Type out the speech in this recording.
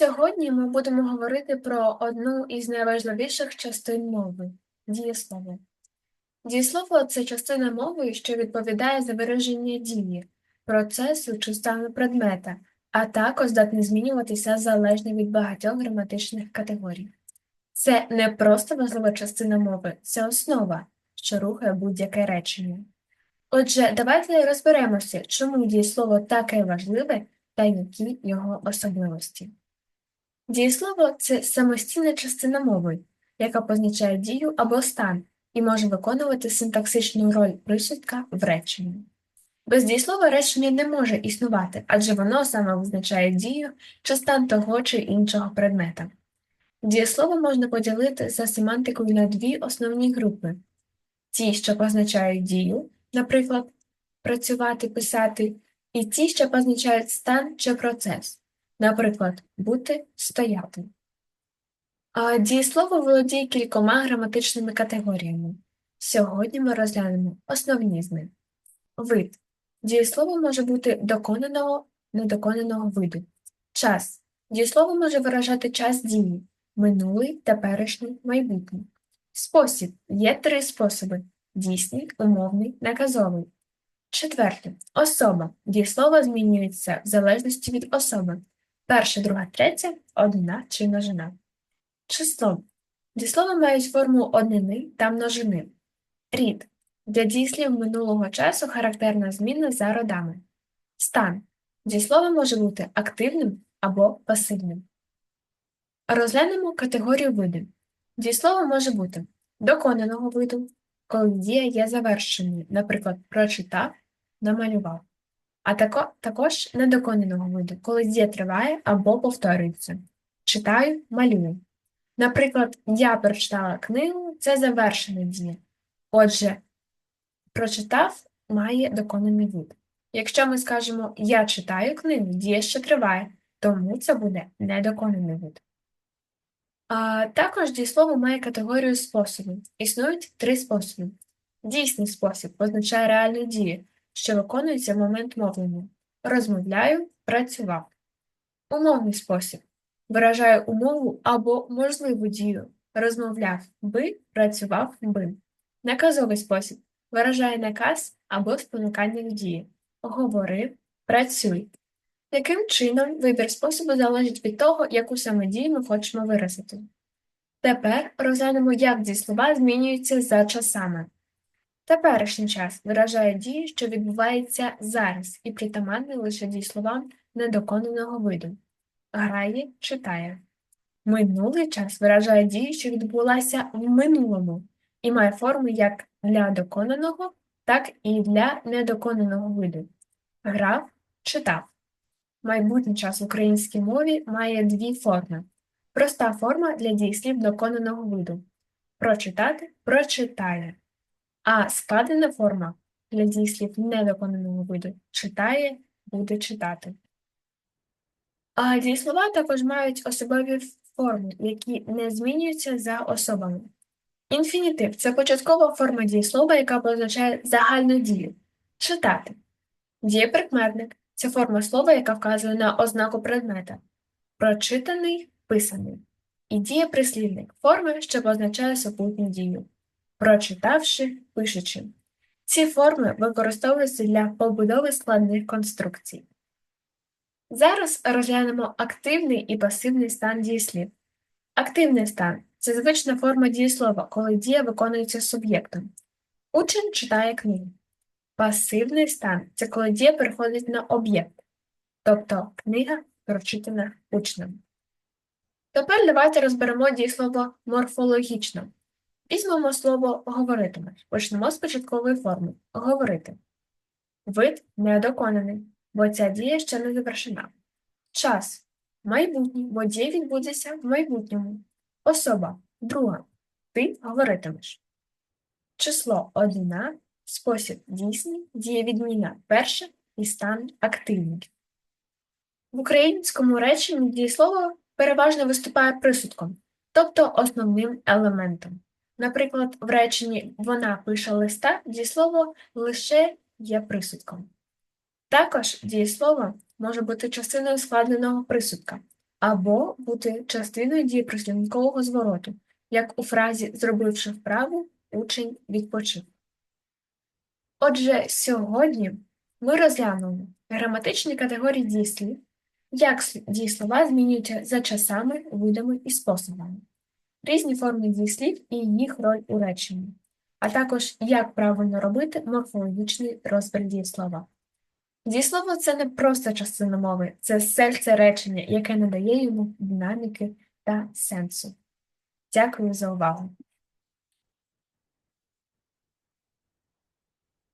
Сьогодні ми будемо говорити про одну із найважливіших частин мови дієслово. Дієслово це частина мови, що відповідає за вираження дії, процесу чи стану предмета, а також здатне змінюватися залежно від багатьох граматичних категорій. Це не просто важлива частина мови, це основа, що рухає будь-яке речення. Отже, давайте розберемося, чому дієслово таке важливе та які його особливості. Дієслово це самостійна частина мови, яка позначає дію або стан і може виконувати синтаксичну роль присудка в реченні. Без дієслова речення не може існувати, адже воно саме визначає дію чи стан того чи іншого предмета. Дієслово можна поділити за семантикою на дві основні групи: ті, що позначають дію, наприклад, працювати, писати, і ті, що позначають стан чи процес, наприклад, бути, стояти. Дієслово володіє кількома граматичними категоріями. Сьогодні ми розглянемо основні з них. Вид. Дієслово може бути доконаного, недоконаного виду. Час. Дієслово може виражати час дії минулий, теперішній, майбутній. Спосіб. Є три способи дійсний, умовний, наказовий. Четверте. Особа. Дієслово змінюється в залежності від особи. Перша, друга, третя, однина чи множина. Число. Дієслова мають форму однини та множини. Рід. Для дієслів минулого часу характерна зміна за родами. Стан. Дієслово може бути активним або пасивним. Розглянемо категорію видів. Дієслово може бути доконаного виду, коли дія є завершеною, наприклад, прочитав, намалював, а тако, також недоконаного виду, коли дія триває або повторюється. Читаю, малюю. Наприклад, я прочитала книгу це завершена дія. Отже, прочитав має доконаний вид. Якщо ми скажемо я читаю книгу, дія ще триває, тому це буде недоконаний вид. А також дієслово має категорію способів. Існують три способи. Дійсний спосіб позначає реальну дію, що виконується в момент мовлення. Розмовляю, працював. Умовний спосіб виражає умову або можливу дію. Розмовляв би, працював би. Наказовий спосіб виражає наказ або спонукання в дії. Говори, працюй. Яким чином вибір способу залежить від того, яку саме дію ми хочемо виразити. Тепер розглянемо, як дієслова змінюються за часами. Теперішній час виражає дію, що відбувається зараз, і притаманний лише дієсловам недоконаного виду. Грає, читає. Минулий час виражає дію, що відбулася в минулому, і має форму як для доконаного, так і для недоконаного виду. Грав, читав. Майбутній час в українській мові має дві форми. Проста форма для дієслів доконаного виду. Прочитати прочитає. А складена форма для дієслів недоконаного виду читає, буде читати. А дієслова також мають особливі форми, які не змінюються за особами. Інфінітив це початкова форма дієслова, яка позначає загальну дію. Читати. Дієприкметник це форма слова, яка вказує на ознаку предмета. Прочитаний писаний. І дієприслівник форма, що позначає супутню дію. Прочитавши, пишучи. Ці форми використовуються для побудови складних конструкцій. Зараз розглянемо активний і пасивний стан дієслів. Активний стан це звична форма дієслова, коли дія виконується суб'єктом. Учень читає книгу. Пасивний стан це коли дія переходить на об'єкт, тобто книга прочитана учнем. Тепер давайте розберемо дієслово морфологічно. Візьмемо слово говоритимеш. Почнемо з початкової форми говорити. Вид недоконаний, бо ця дія ще не завершена. Час майбутній, бо дія відбудеться в майбутньому. Особа друга. Ти говоритимеш. Число одна, спосіб дійсний, дієвідміна перша і стан активний. В українському реченні дієслово переважно виступає присудком, тобто основним елементом. Наприклад, в реченні вона пише листа дієслово лише є присудком. Також дієслово може бути частиною складеного присудка. або бути частиною дієприслівникового звороту, як у фразі «зробивши вправу, учень відпочив». Отже, сьогодні ми розглянули граматичні категорії дієслів, як дієслова змінюються за часами, видами і способами, різні форми дієслів і їх роль у реченні, а також як правильно робити морфологічний розбір дієслова. Дієслово – це не просто частина мови, це серце речення, яке надає йому динаміки та сенсу. Дякую за увагу!